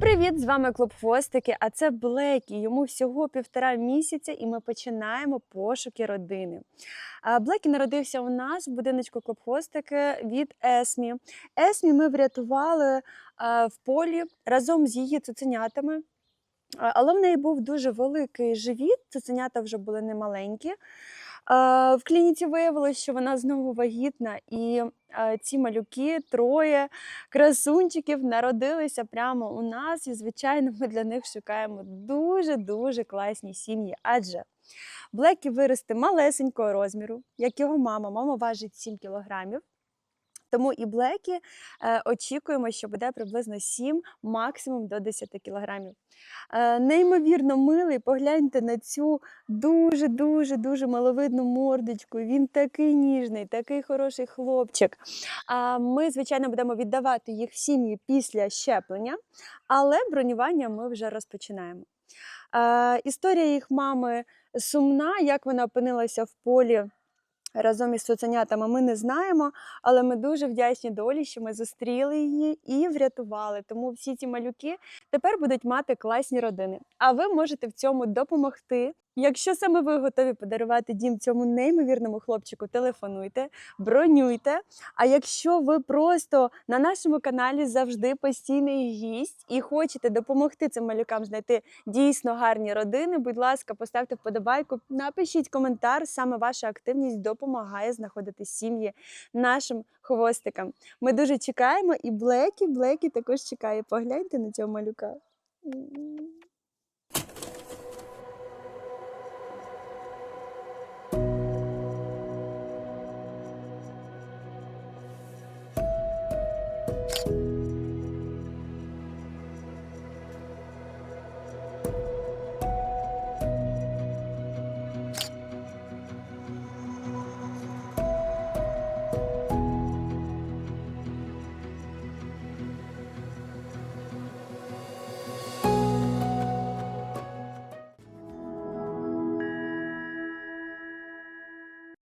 Привіт, з вами клуб Хвостики. А це Блекі. Йому всього півтора місяця, і ми починаємо пошуки родини. Блекі народився у нас в будиночку клуб Хвостики від Есмі. Есмі ми врятували в полі разом з її цуценятами. Але в неї був дуже великий живіт, цуценята вже були немаленькі. В клініці виявилось, що вона знову вагітна, і ці малюки троє красунчиків народилися прямо у нас, і звичайно, ми для них шукаємо дуже дуже класні сім'ї. Адже Блекі виросте малесенького розміру, як його мама. Мама важить 7 кілограмів. Тому і Блекі е, очікуємо, що буде приблизно 7, максимум до 10 кілограмів. Е, неймовірно милий. Погляньте на цю дуже дуже маловидну мордочку. Він такий ніжний, такий хороший хлопчик. А ми, звичайно, будемо віддавати їх в сім'ї після щеплення, але бронювання ми вже розпочинаємо. Е, історія їх мами сумна, як вона опинилася в полі. Разом із цуценятами ми не знаємо, але ми дуже вдячні долі, що ми зустріли її і врятували. Тому всі ці малюки тепер будуть мати класні родини. А ви можете в цьому допомогти. Якщо саме ви готові подарувати дім цьому неймовірному хлопчику, телефонуйте, бронюйте. А якщо ви просто на нашому каналі завжди постійний гість і хочете допомогти цим малюкам знайти дійсно гарні родини, будь ласка, поставте вподобайку, напишіть коментар. Саме ваша активність допомагає знаходити сім'ї нашим хвостикам. Ми дуже чекаємо, і Блекі, Блекі також чекає. Погляньте на цього малюка. you